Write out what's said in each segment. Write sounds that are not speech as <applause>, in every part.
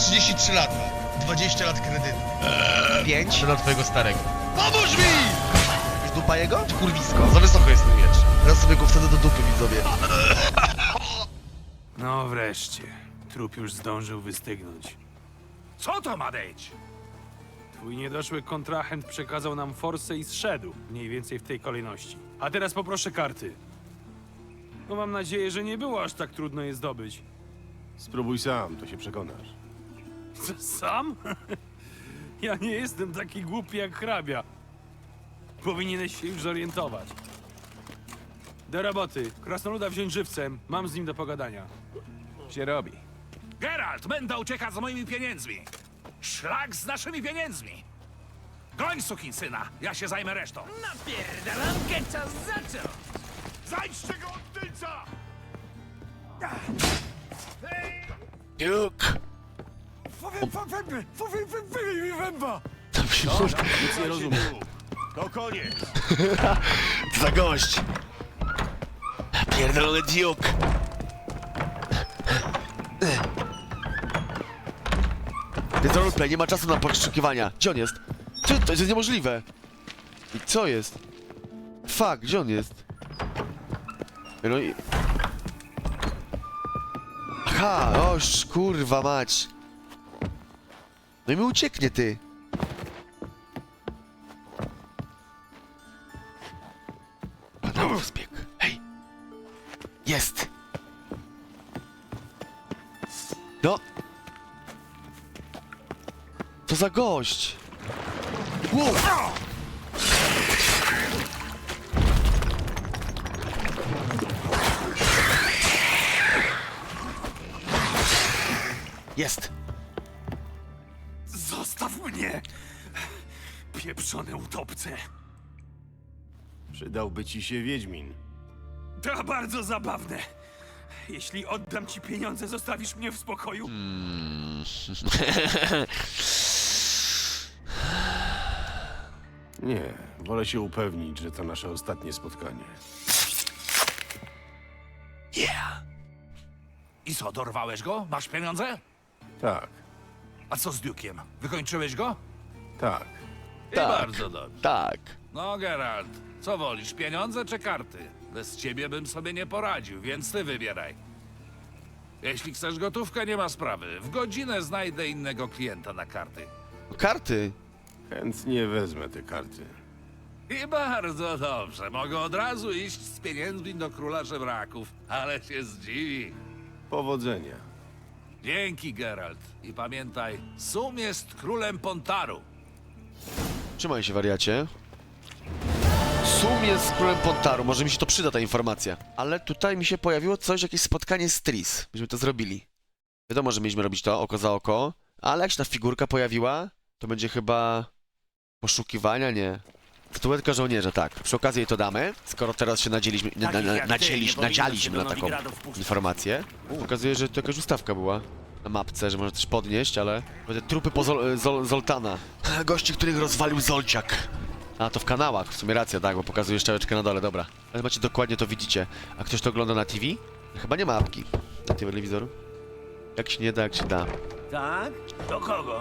33 lata. 20 lat kredytu. Pięć? Dla twojego starego. Pomóż mi! Jest dupa jego? Czy kurwisko? Za wysoko jest ten miecz. Teraz sobie go wsadzę do dupy, widzowie. No wreszcie. Trup już zdążył wystygnąć. Co to ma być? Twój niedoszły kontrahent przekazał nam forsę i zszedł. Mniej więcej w tej kolejności. A teraz poproszę karty. No mam nadzieję, że nie było aż tak trudno je zdobyć. Spróbuj sam, to się przekonasz. Co, sam? <laughs> ja nie jestem taki głupi jak hrabia. Powinieneś się już zorientować. Do roboty. Krasnoluda wziąć żywcem. Mam z nim do pogadania. Się robi. Geralt, Menda ucieka z moimi pieniędzmi. Szlak z naszymi pieniędzmi. Goń, syna, ja się zajmę resztą. Napierdalankę czas zaczął! Zajdźcie go od tylca! Duke! Nic nie rozumiem. To koniec. <laughs> Za gość! Pierdolony Duke! To jest roleplay, nie ma czasu na poszukiwania. Gdzie on jest? Ty, to jest niemożliwe! I co jest? Fuck, gdzie on jest? No i... Aha, oż kurwa mać! No i mi ucieknie, ty! Kanał zbieg. Hej! Jest! No! Co za gość! Wow! Jest! Mnie! Pieprzone utopce! Przydałby ci się Wiedźmin. To bardzo zabawne. Jeśli oddam ci pieniądze, zostawisz mnie w spokoju? Nie, wolę się upewnić, że to nasze ostatnie spotkanie. Yeah! I co, dorwałeś go? Masz pieniądze? Tak, A co z Duke'iem? Wykończyłeś go? tak. I Tak. bardzo dobrze. Tak! No, Geralt, co wolisz, pieniądze czy karty? Bez ciebie bym sobie nie poradził, więc ty wybieraj. Jeśli chcesz gotówkę, nie ma sprawy. W godzinę znajdę innego klienta na karty. Karty! Chętnie wezmę te karty. I bardzo dobrze. Mogę od razu iść z pieniędzmi do króla żebraków, ale się zdziwi. Powodzenia. Dzięki, Geralt. I pamiętaj, Sum jest królem Pontaru. Trzymaj się, wariacie. Sum jest królem Pontaru, może mi się to przyda ta informacja. Ale tutaj mi się pojawiło coś, jakieś spotkanie z Tris. Myśmy to zrobili. Wiadomo, że mieliśmy robić to oko za oko, ale jak się ta figurka pojawiła, to będzie chyba... poszukiwania, nie. Statuetka żołnierza, tak. Przy okazji jej to damy, skoro teraz się nadzieliśmy, na, na, nadzialiśmy na taką informację. U, okazuje, że to jakaś ustawka była na mapce, że można też podnieść, ale... Te trupy po Zol, Zol, Zoltana. <laughs> Gości, których rozwalił Zolciak. A, to w kanałach, w sumie racja, tak, bo pokazuje szczeleczkę na dole, dobra. Ale macie dokładnie to widzicie. A ktoś to ogląda na TV? Chyba nie ma apki na telewizoru. Jak się nie da, jak się da. Tak? Do kogo?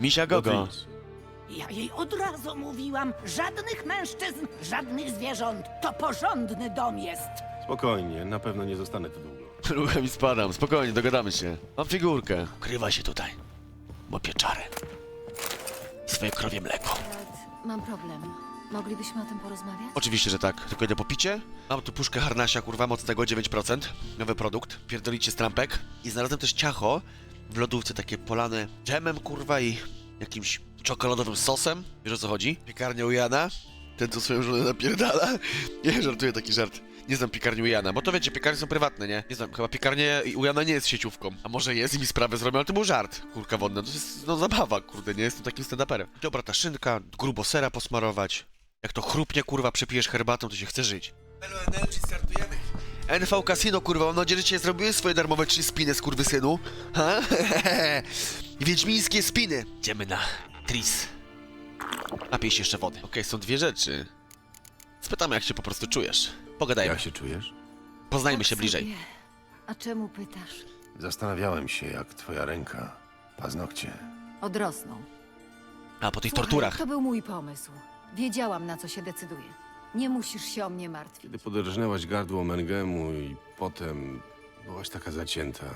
Misia Do Gogo. Tris. Ja jej od razu mówiłam, żadnych mężczyzn, żadnych zwierząt. To porządny dom jest. Spokojnie, na pewno nie zostanę tu długo. Ruchem i spadam, spokojnie, dogadamy się. Mam figurkę. Ukrywa się tutaj. Łapię czarę. Swoje krowie mleko. Mam problem. Moglibyśmy o tym porozmawiać? Oczywiście, że tak. Tylko idę po picie. Mam tu puszkę harnasia, kurwa, mocnego 9%. Nowy produkt. Pierdolicie z trampek. I znalazłem też ciacho w lodówce, takie polane dżemem, kurwa, i jakimś czekoladowym sosem. Wiesz o co chodzi? Piekarnia u Jana. Ten, co swoją żonę napierdala. <laughs> Nie, żartuję taki żart. Nie znam piekarni u Jana, bo to wiecie, piekarnie są prywatne, nie? Nie znam, chyba piekarnie u Jana nie jest sieciówką. A może jest i mi sprawę zrobią, ale to był żart, kurka wodna. To jest, no, zabawa, kurde, nie jestem takim stand-uperem. Dobra ta szynka, grubo sera posmarować. Jak to chrupnie, kurwa, przepijesz herbatą, to się chce żyć. Hello Energy, startujemy. NV Casino, kurwa, mam nadzieję, że cię zrobiłeś swoje darmowe trzy spiny, skurwysynu. Ha? <laughs> Wiedźmińskie spiny. Idziemy na Tris. Napij się jeszcze wody. Okej, są dwie rzeczy. Spytamy, jak się po prostu czujesz. Pogadajmy. Jak się czujesz? Poznajmy Tak się bliżej. sobie. A czemu pytasz? Zastanawiałem się, jak twoja ręka. Paznokcie. Odrosną. A, po tych Słuchaj, torturach. To był mój pomysł. Wiedziałam, na co się decyduję. Nie musisz się o mnie martwić. Kiedy poderżnęłaś gardło Mengemu i potem byłaś taka zacięta,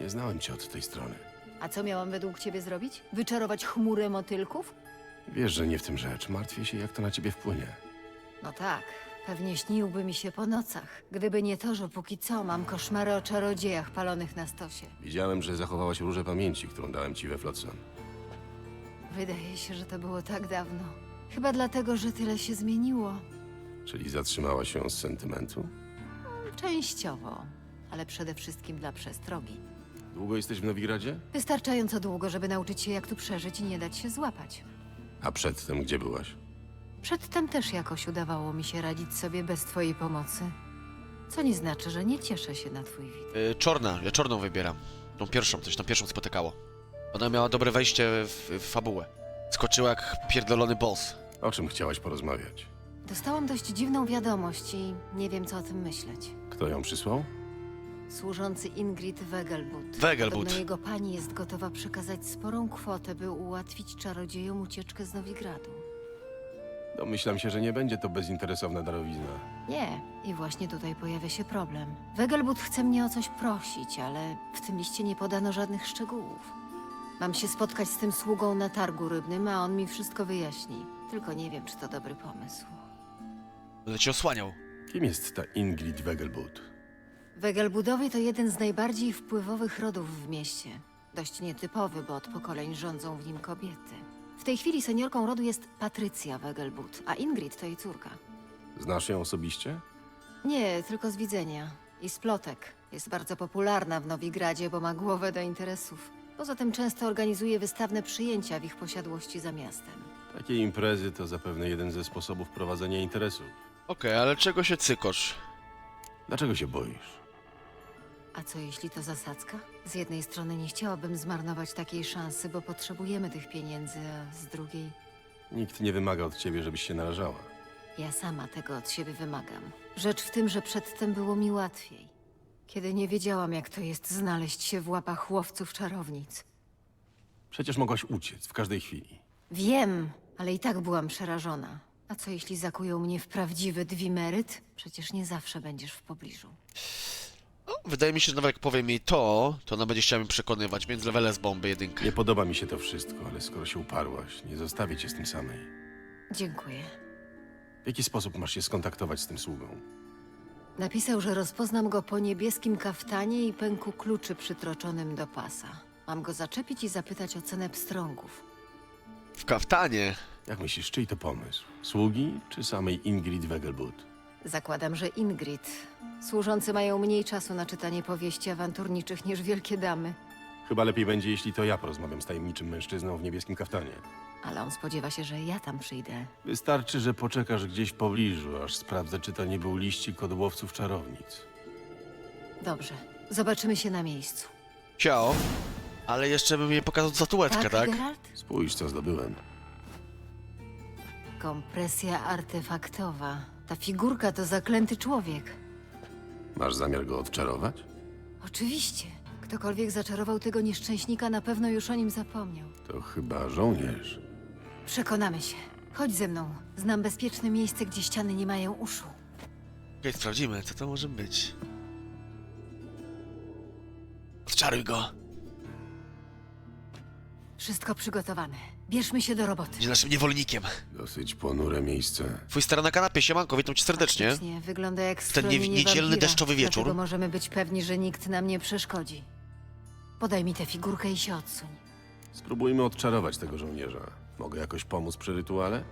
nie znałem cię od tej strony. A co miałam według ciebie zrobić? Wyczarować chmurę motylków? Wiesz, że nie w tym rzecz. Martwię się, jak to na ciebie wpłynie. No tak, pewnie śniłby mi się po nocach. Gdyby nie to, że póki co mam koszmary o czarodziejach palonych na stosie. Widziałem, że zachowałaś różę pamięci, którą dałem ci we Flotsam. Wydaje się, że to było tak dawno. Chyba dlatego, że tyle się zmieniło. Czyli zatrzymałaś się z sentymentu? Częściowo, ale przede wszystkim dla przestrogi. Długo jesteś w Nowigradzie? Wystarczająco długo, żeby nauczyć się, jak tu przeżyć i nie dać się złapać. A przedtem gdzie byłaś? Przedtem też jakoś udawało mi się radzić sobie bez twojej pomocy. Co nie znaczy, że nie cieszę się na twój widok. Y, czorna, ja czorną wybieram. Tą pierwszą, coś tam pierwszą spotykało. Ona miała dobre wejście w, w fabułę. Skoczyła jak pierdolony boss. O czym chciałaś porozmawiać? Dostałam dość dziwną wiadomość i nie wiem, co o tym myśleć. Kto ją przysłał? Służący Ingrid Wegelbud. Wegelbud. Podobno jego pani jest gotowa przekazać sporą kwotę, by ułatwić czarodziejom ucieczkę z Nowigradu. Domyślam się, że nie będzie to bezinteresowna darowizna. Nie, i właśnie tutaj pojawia się problem. Wegelbud chce mnie o coś prosić, ale w tym liście nie podano żadnych szczegółów. Mam się spotkać z tym sługą na targu rybnym, a on mi wszystko wyjaśni. Tylko nie wiem, czy to dobry pomysł. Będę cię osłaniał. Kim jest ta Ingrid Wegelbud? Wegelbudowie to jeden z najbardziej wpływowych rodów w mieście. Dość nietypowy, bo od pokoleń rządzą w nim kobiety. W tej chwili seniorką rodu jest Patrycja Wegelbud, a Ingrid to jej córka. Znasz ją osobiście? Nie, tylko z widzenia. I z plotek. Jest bardzo popularna w Nowigradzie, bo ma głowę do interesów. Poza tym często organizuje wystawne przyjęcia w ich posiadłości za miastem. Takie imprezy to zapewne jeden ze sposobów prowadzenia interesów. Okej, ale czego się cykosz? Dlaczego się boisz? A co jeśli to zasadzka? Z jednej strony nie chciałabym zmarnować takiej szansy, bo potrzebujemy tych pieniędzy, a z drugiej Nikt nie wymaga od ciebie, żebyś się narażała. ja sama tego od siebie wymagam. Rzecz w tym, że przedtem było mi łatwiej. Kiedy nie wiedziałam, jak to jest znaleźć się w łapach łowców czarownic. Przecież mogłaś uciec w każdej chwili. Wiem, ale i tak byłam przerażona. A co jeśli zakują mnie w prawdziwy dwimeryt? Przecież nie zawsze będziesz w pobliżu. No, wydaje mi się, że nawet jak powiem jej to, to ona będzie chciała mnie przekonywać, więc levele z bomby jedynkę. Nie podoba mi się to wszystko, ale skoro się uparłaś, nie zostawię cię z tym samej. Dziękuję. W jaki sposób masz się skontaktować z tym sługą? Napisał, że rozpoznam go po niebieskim kaftanie i pęku kluczy przytroczonym do pasa. Mam go zaczepić i zapytać o cenę pstrągów. W kaftanie. Jak myślisz, czyj to pomysł? Sługi czy samej Ingrid Wegelbud? Zakładam, że Ingrid. Służący mają mniej czasu na czytanie powieści awanturniczych niż wielkie damy. Chyba lepiej będzie, jeśli to ja porozmawiam z tajemniczym mężczyzną w niebieskim kaftanie. Ale on spodziewa się, że ja tam przyjdę. Wystarczy, że poczekasz gdzieś w pobliżu, aż sprawdzę, czy to nie był liścik od łowców czarownic. Dobrze. Zobaczymy się na miejscu. Ciao. Ale jeszcze bym jej pokazał statuetkę, tak? Geralt? Spójrz, co zdobyłem. Kompresja artefaktowa. Ta figurka to zaklęty człowiek. Masz zamiar go odczarować? Oczywiście. Ktokolwiek zaczarował tego nieszczęśnika, na pewno już o nim zapomniał. To chyba żołnierz. Przekonamy się. Chodź ze mną. Znam bezpieczne miejsce, gdzie ściany nie mają uszu. Okej, sprawdzimy, co to może być. Odczaruj go. Wszystko przygotowane. Bierzmy się do roboty. Będzie naszym niewolnikiem. Dosyć ponure miejsce. Twój stary na kanapie, siemanko, witam cię serdecznie. Faktycznie, wygląda jak W ten nie- niedzielny wampira, deszczowy wieczór. Dlatego możemy być pewni, że nikt nam nie przeszkodzi. Podaj mi tę figurkę i się odsuń. Spróbujmy odczarować tego żołnierza. Mogę jakoś pomóc przy rytuale?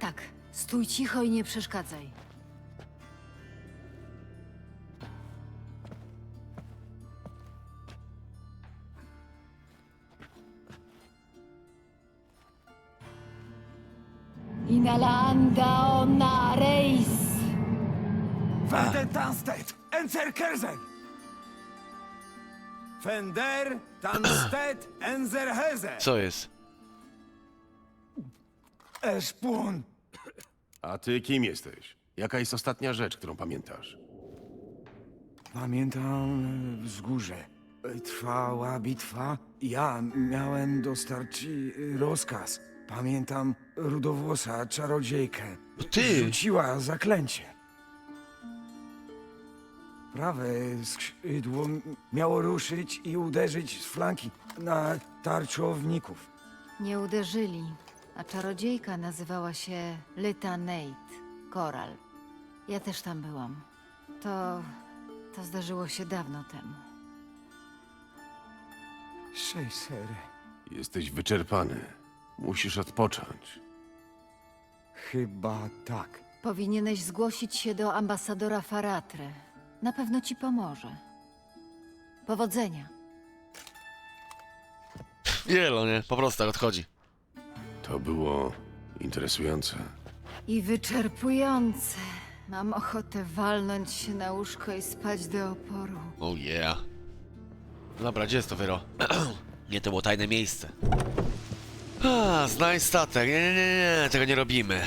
Tak, stój cicho i nie przeszkadzaj. Inalanda ona reis. Werden Tanstedt, Enzerkerzen! Fender, Tanstedt, <clears throat> Enzerheze! Co jest? Eszpun! A ty kim jesteś? Jaka jest ostatnia rzecz, którą pamiętasz? Pamiętam wzgórze. Trwała bitwa. Ja miałem dostarczyć y, rozkaz. Pamiętam rudowłosa czarodziejkę. ty! Rzuciła zaklęcie. Prawe skrzydło miało ruszyć i uderzyć z flanki na tarczowników. Nie uderzyli, a czarodziejka nazywała się Lyta Nate, Koral. Ja też tam byłam. To... to zdarzyło się dawno temu. Szejsery. Jesteś wyczerpany. Musisz odpocząć. Chyba tak. Powinieneś zgłosić się do ambasadora Faratry. Na pewno ci pomoże. Powodzenia. Wielo, nie? Po prostu tak odchodzi. To było interesujące. I wyczerpujące. Mam ochotę walnąć się na łóżko i spać do oporu. Oh yeah. Dobra, gdzie jest to wyro? <clears throat> nie, to było tajne miejsce. A, znaj statek. Nie, nie, nie, nie, tego nie robimy.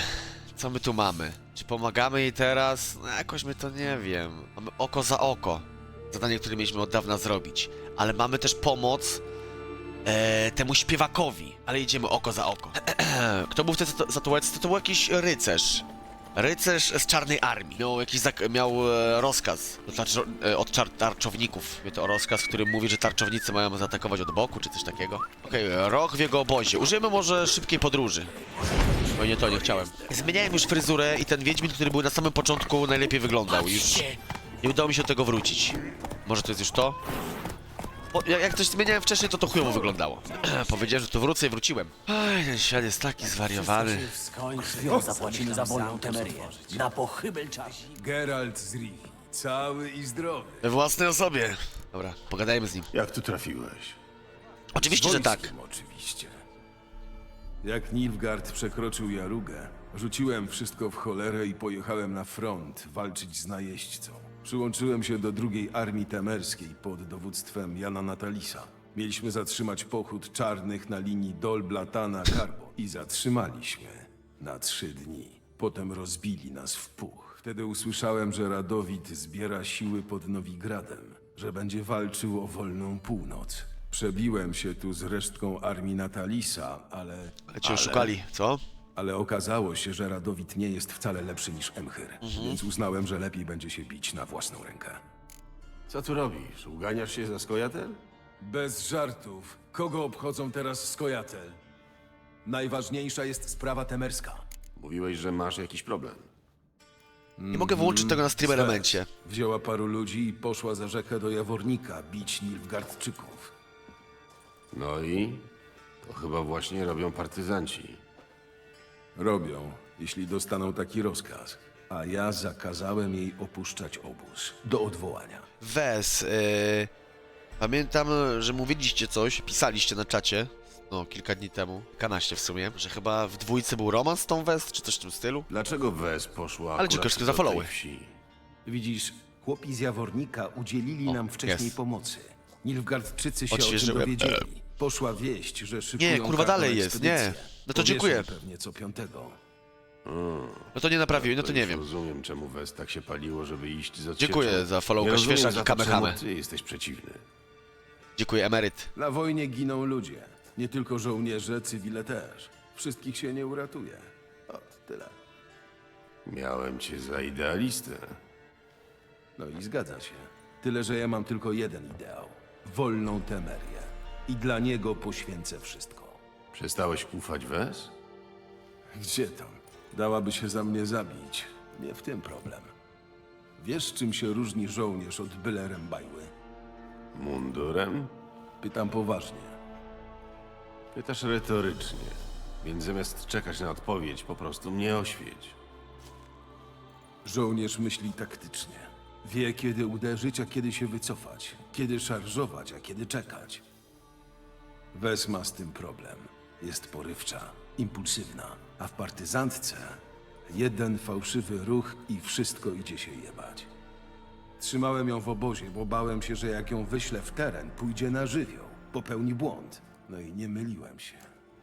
Co my tu mamy? Czy pomagamy jej teraz? No, jakoś my to nie wiem. Mamy oko za oko. Zadanie, które mieliśmy od dawna zrobić. Ale mamy też pomoc e, temu śpiewakowi. Ale idziemy oko za oko. <clears throat> Kto był w tej statu- statuetce? To był jakiś rycerz. Rycerz z czarnej armii. Miał jakiś zak- miał e, rozkaz od, tarczo- e, od czar- tarczowników. To rozkaz, który mówi, że tarczownicy mają zaatakować od boku, czy coś takiego. Okej, e, rok w jego obozie. Użyjemy może szybkiej podróży. O nie to, nie chciałem. Zmieniałem już fryzurę i ten Wiedźmin, który był na samym początku, najlepiej wyglądał. Już nie udało mi się do tego wrócić. Może to jest już to? O, jak, jak coś zmieniałem wcześniej, to to chujowo wyglądało. <clears throat> Powiedziałem, że tu wrócę i wróciłem. Ej, ten świat jest taki zwariowany. Krwią zapłacimy za wolną temerię. Na pochybel czasie. Geralt z Rivi. Cały i zdrowy. We własnej osobie. Dobra, pogadajmy z nim. Jak tu trafiłeś? Oczywiście, że tak. Wojskiem Oczywiście. Jak Nilfgaard przekroczył Jarugę, rzuciłem wszystko w cholerę i pojechałem na front walczyć z najeźdźcą. Przyłączyłem się do drugiej armii temerskiej pod dowództwem Jana Natalisa. Mieliśmy zatrzymać pochód czarnych na linii Dol-Blatana-Karbo i zatrzymaliśmy na trzy dni. Potem rozbili nas w puch. Wtedy usłyszałem, że Radowid zbiera siły pod Nowigradem, że będzie walczył o wolną północ. Przebiłem się tu z resztką armii Natalisa, ale... Ale cię oszukali, co? Ale okazało się, że Radowid nie jest wcale lepszy niż Emhyr, więc uznałem, że lepiej będzie się bić na własną rękę. Co tu robisz? Uganiasz się za skojatel? Bez żartów. Kogo obchodzą teraz Skojatel? Najważniejsza jest sprawa temerska. Mówiłeś, że masz jakiś problem. Nie mogę wyłączyć tego na stream elemencie. Wzięła paru ludzi i poszła za rzekę do Jawornika bić Nilfgardczyków. No i? To chyba właśnie robią partyzanci. Robią, jeśli dostaną taki rozkaz. A ja zakazałem jej opuszczać obóz. Do odwołania. Wes, yy... Pamiętam, że mówiliście coś, pisaliście na czacie, no kilka dni temu, kanaście w sumie, że chyba w dwójce był romans z tą Wes, czy coś w tym stylu. Dlaczego Wes poszła Ale akurat dziękuję do tej wsi? Widzisz, chłopi z Jawornika udzielili O, nam wcześniej jest. pomocy. Nilfgardczycy się o tym dowiedzieli. Poszła wieść, że szykują Nie, kurwa, karną dalej jest, nie. ekspedycję. No to dziękuję. pewnie co piątego. No to nie naprawił, no to nie już wiem. Rozumiem, czemu Wes tak się paliło, żeby iść za Dziękuję za followka, świeżak i kamehame. Ty jesteś przeciwny. Dziękuję, emeryt. Na wojnie giną ludzie. Nie tylko żołnierze, cywile też. Wszystkich się nie uratuje. O, tyle. Miałem cię za idealistę. No i zgadza się. Tyle, że ja mam tylko jeden ideał. Wolną temerię. I dla niego poświęcę wszystko. Przestałeś ufać Wes? Gdzie tam? Dałaby się za mnie zabić. Nie w tym problem. Wiesz, czym się różni żołnierz od byle rębajły? Mundurem? Pytam poważnie. Pytasz retorycznie, więc zamiast czekać na odpowiedź, po prostu mnie oświeć. Żołnierz myśli taktycznie. Wie, kiedy uderzyć, a kiedy się wycofać. Kiedy szarżować, a kiedy czekać. Wes ma z tym problem. Jest porywcza, impulsywna, a w partyzantce jeden fałszywy ruch i wszystko idzie się jebać. Trzymałem ją w obozie, bo bałem się, że jak ją wyślę w teren, pójdzie na żywioł, popełni błąd. No i nie myliłem się.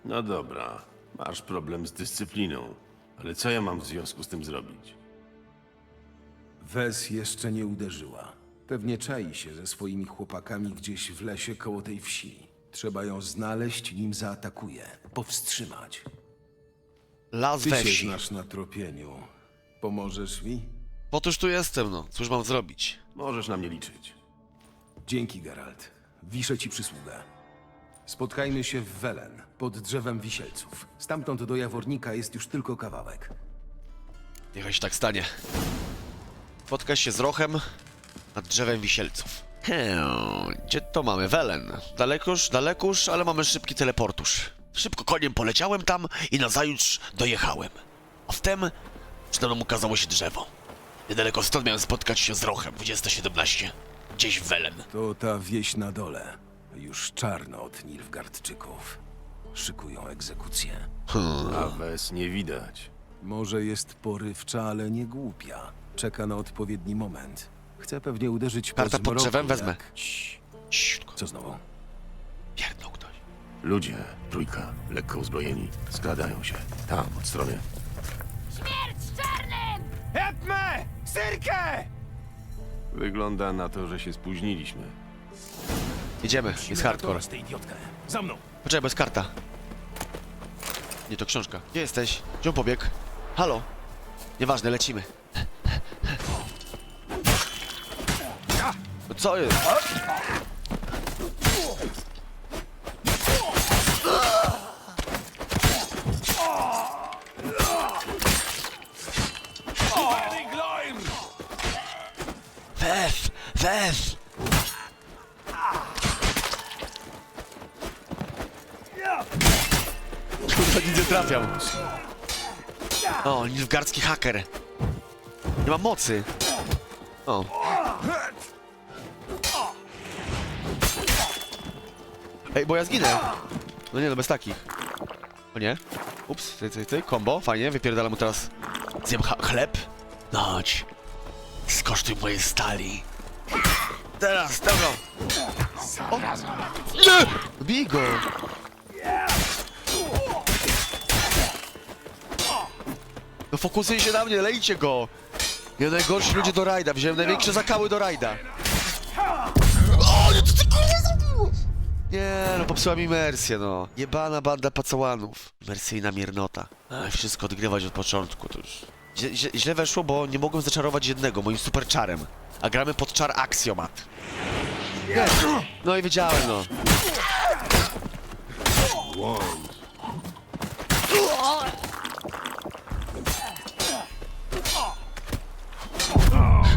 No dobra, masz problem z dyscypliną, ale co ja mam w związku z tym zrobić? Wes jeszcze nie uderzyła. Pewnie czai się ze swoimi chłopakami gdzieś w lesie koło tej wsi. Trzeba ją znaleźć, nim zaatakuje. Powstrzymać. Las Ty we się wsi. znasz na tropieniu. Pomożesz mi? Otóż tu jestem, no. Cóż mam zrobić? Możesz na mnie liczyć. Dzięki, Geralt. Wiszę ci przysługę. Spotkajmy się w Welen, pod drzewem wisielców. Stamtąd do Jawornika jest już tylko kawałek. Niechaj się tak stanie. Spotka się z Rochem nad drzewem wisielców. Hmm, gdzie to mamy? Welen. Dalekoż, dalekoż, ale mamy szybki teleportusz. Szybko koniem poleciałem tam i nazajutrz dojechałem. A wtem przede mną ukazało się drzewo. Niedaleko stąd miałem spotkać się z Rochem, 2017. Gdzieś w Welen. To ta wieś na dole. Już czarno od Nilfgardczyków. Szykują egzekucję. A wes nie widać. Może jest porywcza, ale nie głupia. Czeka na odpowiedni moment. Chce pewnie uderzyć po Karta pod zmroku, drzewem wezmę. jak- Cii. Co znowu? Pierdnął ktoś. Ludzie, trójka, lekko uzbrojeni, skradają się. Tam, od strony. Wygląda na to, że się spóźniliśmy. Idziemy, jest hardcore. tę idiotkę. Za mną! Poczekaj, bo jest karta. Nie, to książka. Gdzie jesteś? Gdzie on pobiegł? Halo? Nieważne, lecimy. No Co jest? Wef! Wef! Kurwa, nic nie trafiam. O, nilfgardzki haker. Nie mam mocy. O. Ej, bo ja zginę. No nie, no bez takich. O nie. Ups, ty, ty, ty, combo, fajnie, wypierdalam mu teraz. Zjem chleb. No chodź. Skosztuj mojej stali. Teraz, dobra. O. Nie! Bij go. No fokusuj się na mnie, lejcie go! Ja najgorsi ludzie do rajda, wziąłem największe zakały do rajda. Nie, no popsuła mi imersję, no. Jebana banda pacałanów. Imersyjna miernota. Ach, wszystko odgrywać od początku, to już... Źle, źle, weszło, bo nie mogłem zaczarować jednego, moim super czarem. A gramy pod czar aksjomat. Nie. No i wiedziałem, no.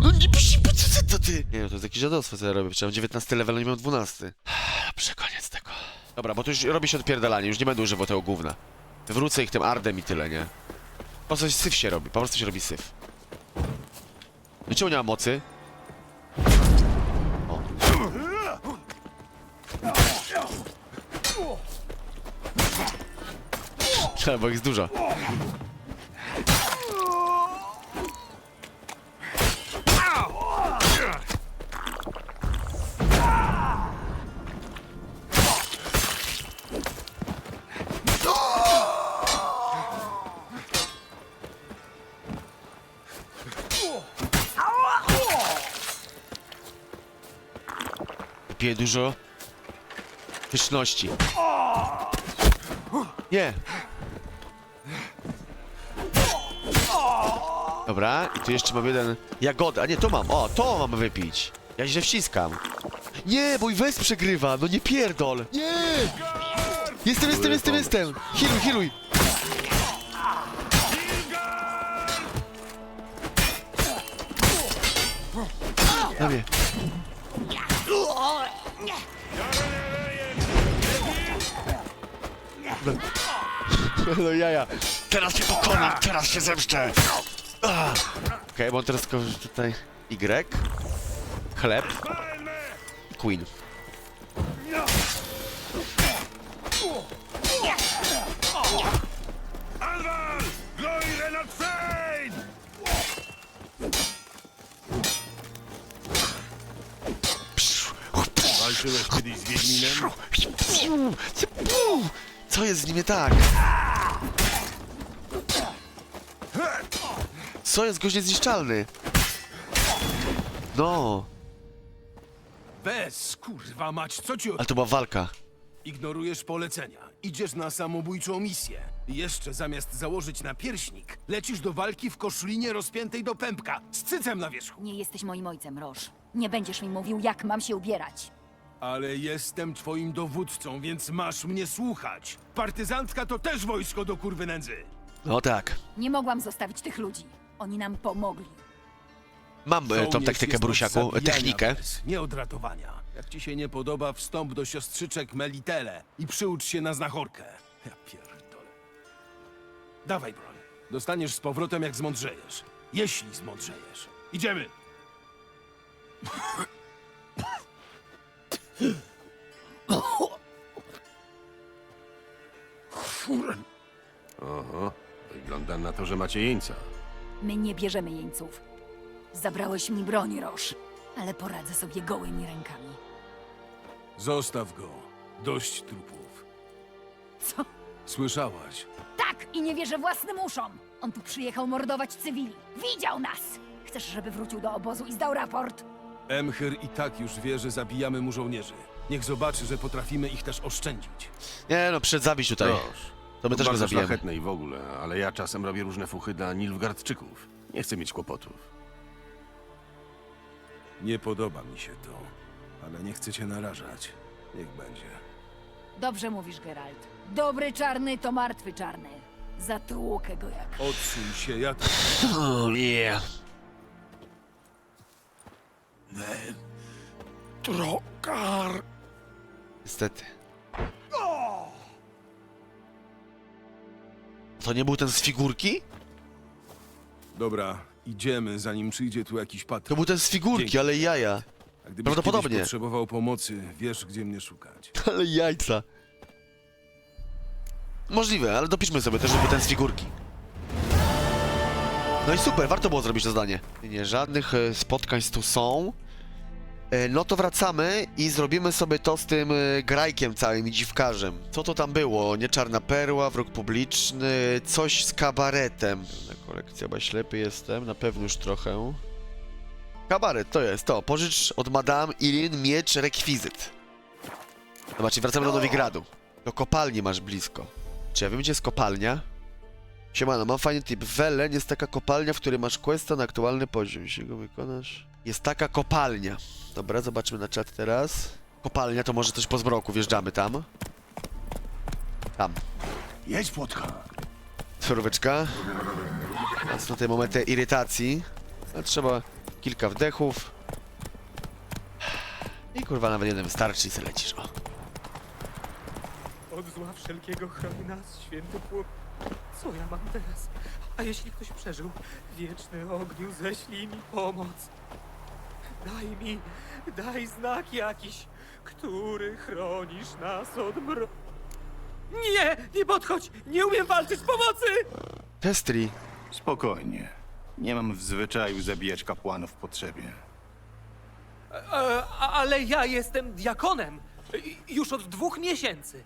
No nie co to ty? Nie no, to jest jakieś dziadostwo, co ja robię. Przecież mam 19 level, a nie mam 12. Dobrze, koniec tego. Dobra, bo to już robi się odpierdalanie, już nie będę używał tego gówna. Wywrócę ich tym ardem i tyle, nie? Po prostu syf się robi, po prostu się robi syf. No czemu nie mam mocy? O. Trzeba, <laughs> bo ich jest dużo. Dużo pyszności. Nie. Dobra, i tu jeszcze mam jeden jagodę. A nie, to mam. O, to mam wypić. Ja źle wciskam. Nie, mój wes przegrywa. No nie pierdol. Nie! Jestem, jestem, jestem, jestem. Healuj, healuj. Na mnie. No jaja. Teraz cię pokonam, teraz się zemszczę. Ah. Okej, bo on teraz tylko tutaj Y. Chleb. Queen. Walczyłeś kiedyś z Wiedźminem? Co jest z nim nie tak? Co jest gość niezniszczalny? No. Bez, kurwa mać, co ci. Ale to była walka. Ignorujesz polecenia. Idziesz na samobójczą misję. I jeszcze zamiast założyć na pierśnik, lecisz do walki w koszlinie rozpiętej do pępka, z cycem na wierzchu. Nie jesteś moim ojcem, Roż. Nie będziesz mi mówił, jak mam się ubierać. Ale jestem twoim dowódcą, więc masz mnie słuchać. Partyzantka to też wojsko do kurwy nędzy. No tak. Nie mogłam zostawić tych ludzi. Oni nam pomogli. Mam e, tą Żołnierz taktykę, jest od Brusiaku, e, zabijania technikę. bez, Nie od ratowania. Jak ci się nie podoba, wstąp do siostrzyczek Melitele i przyucz się na znachorkę. Ja pierdolę. Dawaj broń. Dostaniesz z powrotem, jak zmądrzejesz. Jeśli zmądrzejesz. Idziemy! Oho, wygląda na to, że macie jeńca. My nie bierzemy jeńców. Zabrałeś mi broń, Roż. Ale poradzę sobie gołymi rękami. Zostaw go. Dość trupów. Co? Słyszałaś? Tak! I nie wierzę własnym uszom! On tu przyjechał mordować cywili. Widział nas! Chcesz, żeby wrócił do obozu i zdał raport? Emhyr i tak już wie, że zabijamy mu żołnierzy. Niech zobaczy, że potrafimy ich też oszczędzić. Nie no, przyszedł zabić tutaj. Proszę. To my też go bardzo zabijemy. szlachetne i w ogóle, ale ja czasem robię różne fuchy dla Nilfgaardczyków. Nie chcę mieć kłopotów. Nie podoba mi się to, ale nie chcę cię narażać. Niech będzie. Dobrze mówisz, Geralt. Dobry czarny to martwy czarny. Zatłukę go jak... Odsuń się, ja to... <laughs> Oh, yeah. Trokar! Niestety. To nie był ten z figurki? Dobra, idziemy, zanim przyjdzie tu jakiś To patrol. był ten z figurki, Dzięki. ale jaja. A gdybyś prawdopodobnie. kiedyś potrzebował pomocy, wiesz, gdzie mnie szukać. <laughs> Ale jajca. Możliwe, ale dopiszmy sobie też, żeby ten z figurki. No i super, warto było zrobić to zdanie. Nie, żadnych e, spotkań tu są. E, No to wracamy i zrobimy sobie to z tym e, grajkiem całym i dziwkarzem. Co to tam było? Nie czarna perła, wróg publiczny, coś z kabaretem. Kolekcja, bo ślepy jestem, na pewno już trochę. Kabaret, to jest to. Pożycz od Madame Irin miecz rekwizyt. Zobaczcie, wracamy do Nowigradu. Do kopalni masz blisko. Czy ja wiem, gdzie jest kopalnia? Siemano, mam fajny tip. Welen jest taka kopalnia, w której masz questa na aktualny poziom. Jeśli go wykonasz... Jest taka kopalnia. Dobra, zobaczmy na czat teraz. Kopalnia to może coś po zmroku, wjeżdżamy tam. Tam. Jedź, płotka. Suróweczka. Więc na te momenty irytacji. Ale trzeba kilka wdechów. I kurwa nawet jeden wystarczy i se lecisz. O. Od zła wszelkiego chroni nas, święty płot. Co ja mam teraz? A jeśli ktoś przeżył? Wieczny ogniu, ześlij mi pomoc. Daj mi, daj znak jakiś, który chronisz nas od mro... Nie, nie podchodź! Nie umiem walczyć, pomocy! Testri. Spokojnie. Nie mam w zwyczaju zabijać kapłanów w potrzebie. E, a- ale ja jestem diakonem. I- Już od dwóch miesięcy.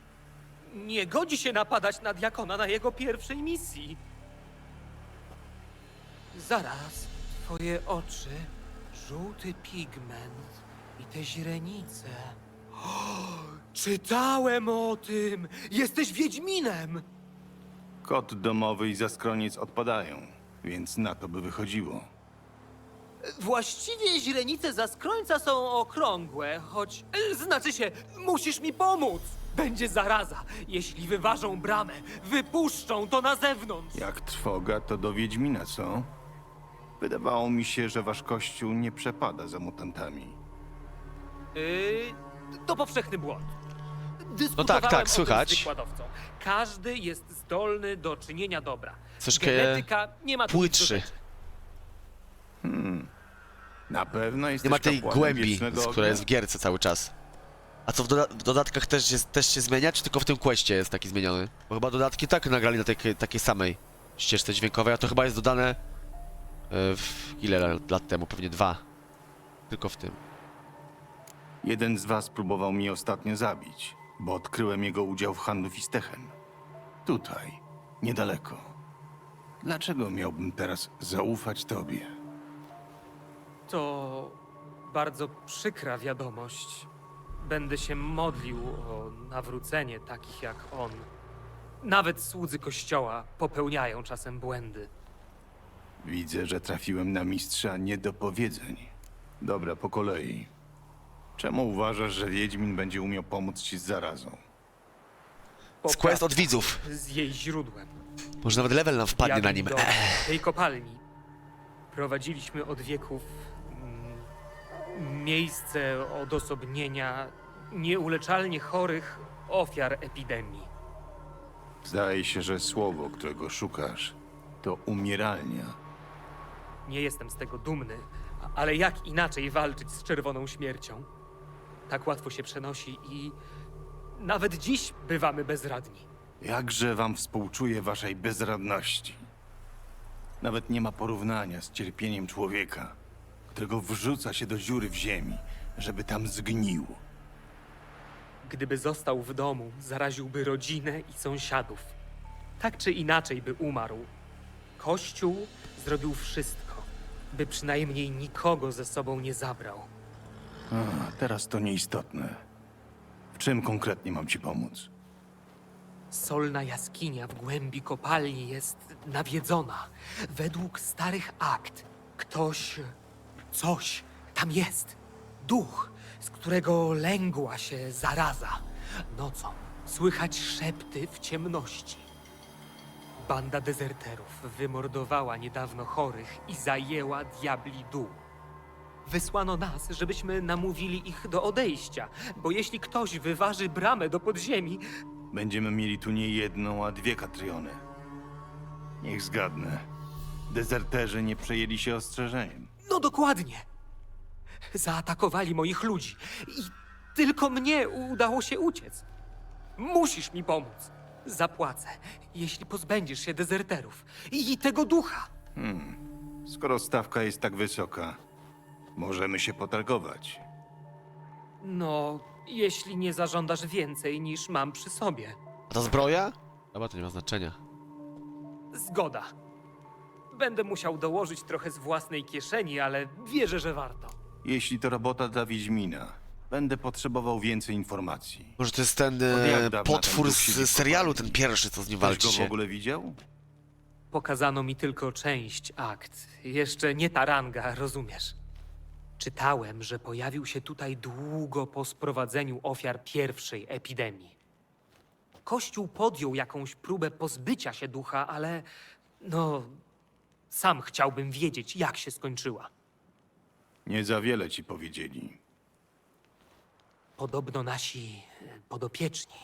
Nie godzi się napadać na diakona na jego pierwszej misji. Zaraz, twoje oczy, żółty pigment i te źrenice. O, czytałem o tym! Jesteś Wiedźminem! Kot domowy i zaskroniec odpadają, więc na to by wychodziło. Właściwie źrenice zaskrońca są okrągłe, choć... Znaczy się, musisz mi pomóc! Będzie zaraza. Jeśli wyważą bramę, wypuszczą to na zewnątrz. Jak trwoga, to do Wiedźmina, co? Wydawało mi się, że wasz kościół nie przepada za mutantami. Yy, to powszechny błąd. No tak, tak, o tym słychać. Z wykładowcą. Każdy jest zdolny do czynienia dobra. Troszkę Genetyka nie ma tu nic do płytszy. rzeczy. Na pewno jest Nie ma tej głębi, z która jest w gierce cały czas. A co w, doda w dodatkach też, jest, też się zmienia, czy tylko w tym questie jest taki zmieniony? Bo chyba dodatki tak nagrali na takiej, takiej samej ścieżce dźwiękowej, a to chyba jest dodane e, w ile lat, lat temu? Pewnie dwa. Tylko w tym. Jeden z was próbował mnie ostatnio zabić, bo odkryłem jego udział w handlu Fistechem. Tutaj, niedaleko. Dlaczego miałbym teraz zaufać tobie? To bardzo przykra wiadomość. Będę się modlił o nawrócenie takich jak on. Nawet słudzy kościoła popełniają czasem błędy. Widzę, że trafiłem na mistrza niedopowiedzeń. Dobra, po kolei. Czemu uważasz, że Wiedźmin będzie umiał pomóc ci z zarazą? Z quest od widzów. Z jej źródłem. Może nawet level nam wpadnie na nim. Do tej kopalni prowadziliśmy od wieków miejsce odosobnienia nieuleczalnie chorych ofiar epidemii. Zdaje się, że słowo, którego szukasz, to umieralnia. Nie jestem z tego dumny, ale jak inaczej walczyć z czerwoną śmiercią? Tak łatwo się przenosi i nawet dziś bywamy bezradni. Jakże wam współczuję waszej bezradności. Nawet nie ma porównania z cierpieniem człowieka, którego wrzuca się do dziury w ziemi, żeby tam zgnił. Gdyby został w domu, zaraziłby rodzinę i sąsiadów. Tak czy inaczej by umarł. Kościół zrobił wszystko, by przynajmniej nikogo ze sobą nie zabrał. A, teraz to nieistotne. W czym konkretnie mam ci pomóc? Solna jaskinia w głębi kopalni jest nawiedzona. Według starych akt ktoś, coś tam jest. Duch, z którego lęgła się zaraza. Nocą słychać szepty w ciemności. Banda dezerterów wymordowała niedawno chorych i zajęła diabli dół. Wysłano nas, żebyśmy namówili ich do odejścia, bo jeśli ktoś wyważy bramę do podziemi, Będziemy mieli tu nie jedną, a dwie Katriony. Niech zgadnę. Dezerterzy nie przejęli się ostrzeżeniem. No dokładnie. Zaatakowali moich ludzi i tylko mnie udało się uciec. Musisz mi pomóc. Zapłacę, jeśli pozbędziesz się dezerterów i tego ducha. Skoro stawka jest tak wysoka, możemy się potargować. No, jeśli nie zażądasz więcej niż mam przy sobie. A ta zbroja? Chyba to nie ma znaczenia. Zgoda. Będę musiał dołożyć trochę z własnej kieszeni, ale wierzę, że warto. Jeśli to robota dla Wiedźmina, będę potrzebował więcej informacji. Może to jest ten Od e, jak dawna potwór ten duch siedzi z w serialu, ten pierwszy, co z nim Ktoś go w ogóle widział? Pokazano mi tylko część akt. Jeszcze nie ta ranga, rozumiesz? Czytałem, że pojawił się tutaj długo po sprowadzeniu ofiar pierwszej epidemii. Kościół podjął jakąś próbę pozbycia się ducha, ale no. Sam chciałbym wiedzieć, jak się skończyła. Nie za wiele ci powiedzieli. Podobno nasi e, podopieczni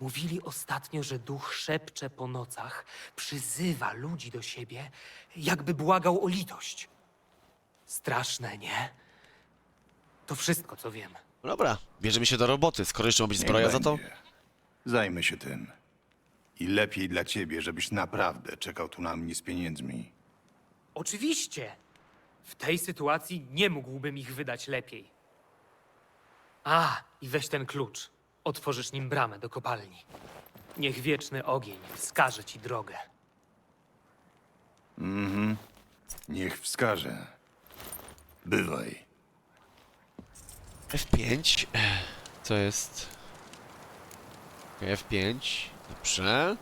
mówili ostatnio, że duch szepcze po nocach, przyzywa ludzi do siebie, jakby błagał o litość. Straszne, nie? To wszystko, co wiem. No Dobra, bierzemy się do roboty, skoro jeszcze ma być Niech zbroja za to. będzie. Zajmę się tym. I lepiej dla ciebie, żebyś naprawdę czekał tu na mnie z pieniędzmi. Oczywiście! W tej sytuacji nie mógłbym ich wydać lepiej. A, i weź ten klucz. Otworzysz nim bramę do kopalni. Niech wieczny ogień wskaże ci drogę. Mhm. Niech wskaże. Bywaj. F5. Co jest? Okej, F5. Dobrze.